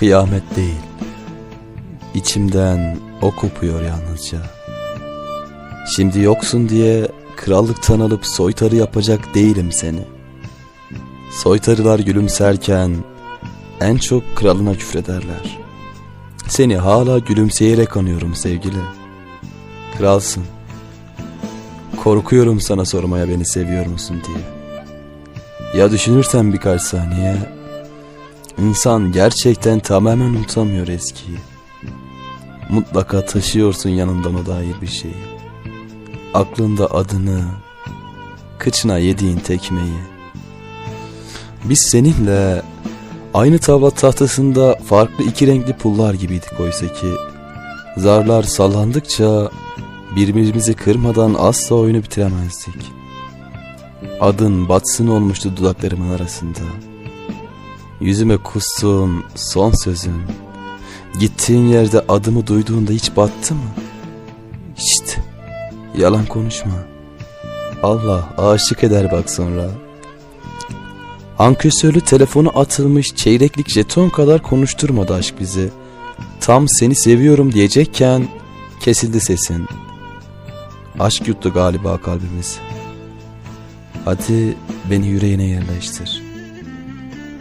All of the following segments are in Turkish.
Kıyamet değil. İçimden o kopuyor yalnızca. Şimdi yoksun diye krallıktan alıp soytarı yapacak değilim seni. Soytarılar gülümserken en çok kralına küfrederler. Seni hala gülümseyerek anıyorum sevgili. Kralsın. Korkuyorum sana sormaya beni seviyor musun diye. Ya düşünürsen birkaç saniye İnsan gerçekten tamamen unutamıyor eskiyi. Mutlaka taşıyorsun yanından o dair bir şeyi. Aklında adını, kıçına yediğin tekmeyi. Biz seninle aynı tavla tahtasında farklı iki renkli pullar gibiydik oysa ki. Zarlar sallandıkça birbirimizi kırmadan asla oyunu bitiremezdik. Adın batsın olmuştu dudaklarımın arasında.'' Yüzüme kustun son sözün Gittiğin yerde adımı duyduğunda hiç battı mı? İşte yalan konuşma Allah aşık eder bak sonra Ankesörlü telefonu atılmış çeyreklik jeton kadar konuşturmadı aşk bizi Tam seni seviyorum diyecekken kesildi sesin Aşk yuttu galiba kalbimiz Hadi beni yüreğine yerleştir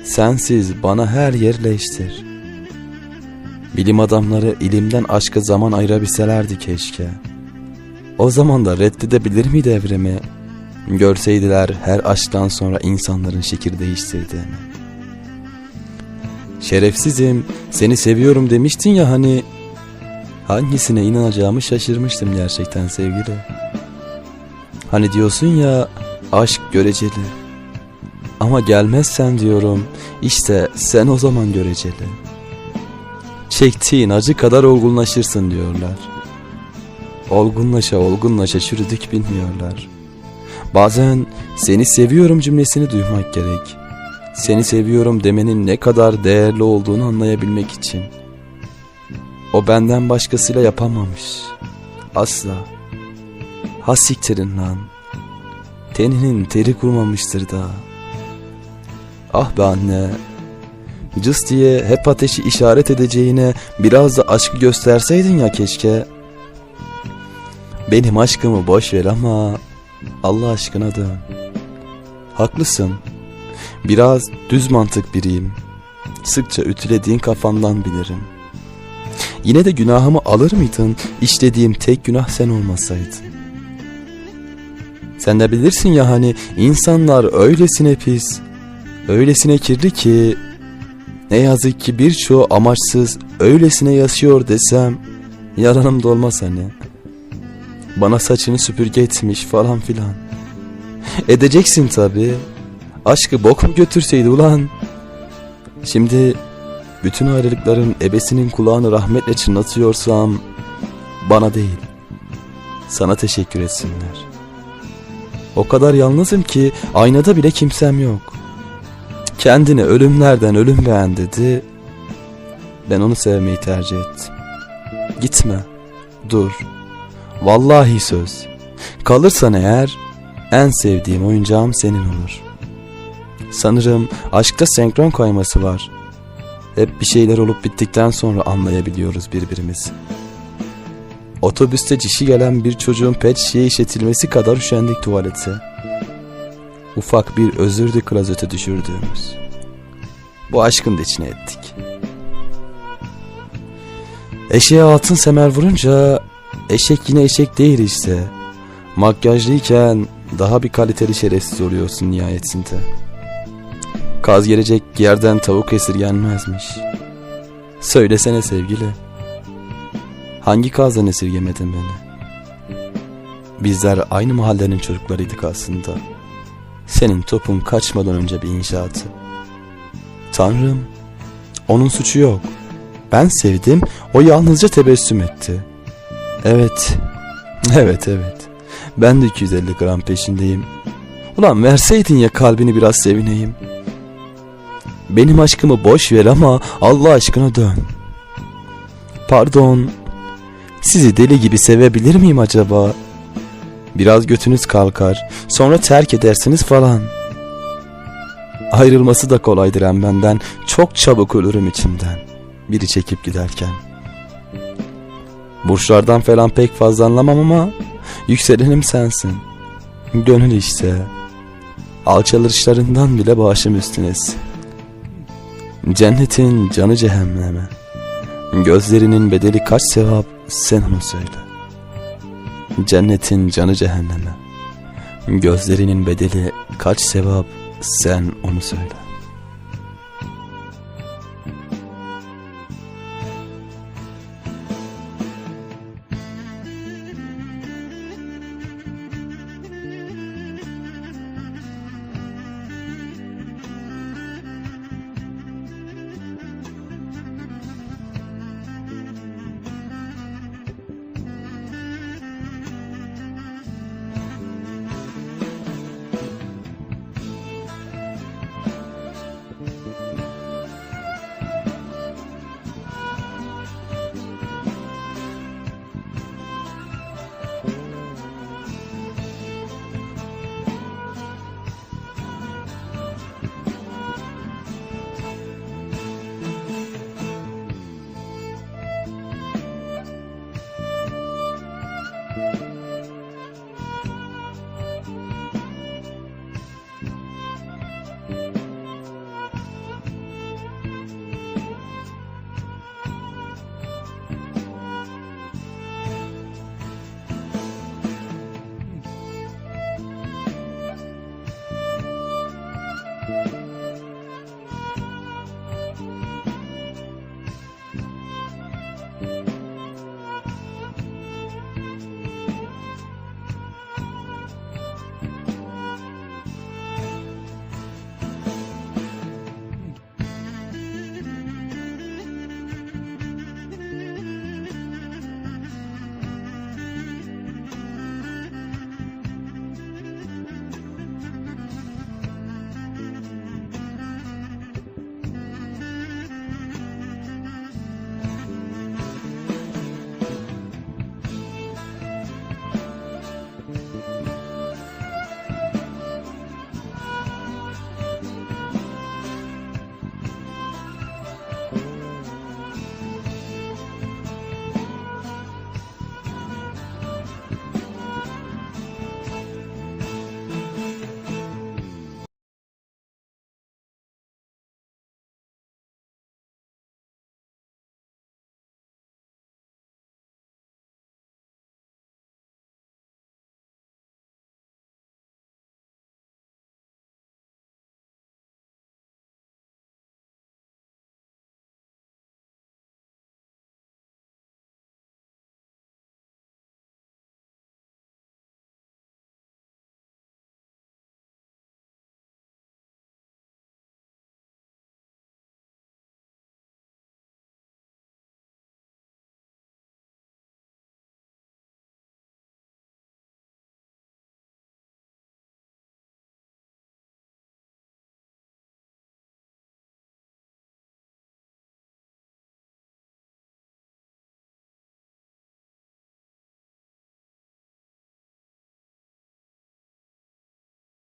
Sensiz bana her yer leştir. Bilim adamları ilimden aşka zaman ayırabilselerdi keşke. O zaman da reddedebilir miydi evrimi? Görseydiler her aşktan sonra insanların şekil değiştirdiğini. Şerefsizim, seni seviyorum demiştin ya hani... Hangisine inanacağımı şaşırmıştım gerçekten sevgili. Hani diyorsun ya aşk göreceli. Ama gelmezsen diyorum işte sen o zaman göreceli. Çektiğin acı kadar olgunlaşırsın diyorlar. Olgunlaşa olgunlaşa çürüdük bilmiyorlar. Bazen seni seviyorum cümlesini duymak gerek. Seni seviyorum demenin ne kadar değerli olduğunu anlayabilmek için. O benden başkasıyla yapamamış. Asla. Ha siktirin lan. Teninin teri kurmamıştır daha. Ah be anne. Cız diye hep ateşi işaret edeceğine biraz da aşkı gösterseydin ya keşke. Benim aşkımı boş ver ama Allah aşkına dön. Haklısın. Biraz düz mantık biriyim. Sıkça ütülediğin kafandan bilirim. Yine de günahımı alır mıydın işlediğim tek günah sen olmasaydın? Sen de bilirsin ya hani insanlar öylesine pis, öylesine kirli ki ne yazık ki birçoğu amaçsız öylesine yaşıyor desem yalanım dolmaz hani. Bana saçını süpürge etmiş falan filan. Edeceksin tabi. Aşkı bok mu götürseydi ulan? Şimdi bütün ayrılıkların ebesinin kulağını rahmetle çınlatıyorsam bana değil sana teşekkür etsinler. O kadar yalnızım ki aynada bile kimsem yok. Kendini ölümlerden ölüm beğen dedi. Ben onu sevmeyi tercih ettim. Gitme. Dur. Vallahi söz. Kalırsan eğer en sevdiğim oyuncağım senin olur. Sanırım aşkta senkron kayması var. Hep bir şeyler olup bittikten sonra anlayabiliyoruz birbirimizi. Otobüste cişi gelen bir çocuğun pet şişeye işletilmesi kadar üşendik tuvalete. Ufak bir özürdü klozete düşürdüğümüz. Bu aşkın da içine ettik. Eşeğe altın semer vurunca eşek yine eşek değil işte. Makyajlıyken daha bir kaliteli şerefsiz oluyorsun nihayetinde. Kaz gelecek yerden tavuk esirgenmezmiş. Söylesene sevgili. Hangi kazdan esirgemedin beni? Bizler aynı mahallenin çocuklarıydık aslında. Senin topun kaçmadan önce bir inşaatı. Tanrım, onun suçu yok. Ben sevdim, o yalnızca tebessüm etti. Evet, evet evet. Ben de 250 gram peşindeyim. Ulan verseydin ya kalbini biraz sevineyim. Benim aşkımı boş ver ama Allah aşkına dön. Pardon. Sizi deli gibi sevebilir miyim acaba? Biraz götünüz kalkar. Sonra terk edersiniz falan. Ayrılması da kolaydır hem benden. Çok çabuk ölürüm içimden. Biri çekip giderken. Burçlardan falan pek fazla anlamam ama yükselenim sensin. Gönül işte. Alçalışlarından bile başım üstünesin. Cennetin canı cehenneme. Gözlerinin bedeli kaç sevap sen onu söyle. Cennetin canı cehenneme. Gözlerinin bedeli kaç sevap sen onu söyle.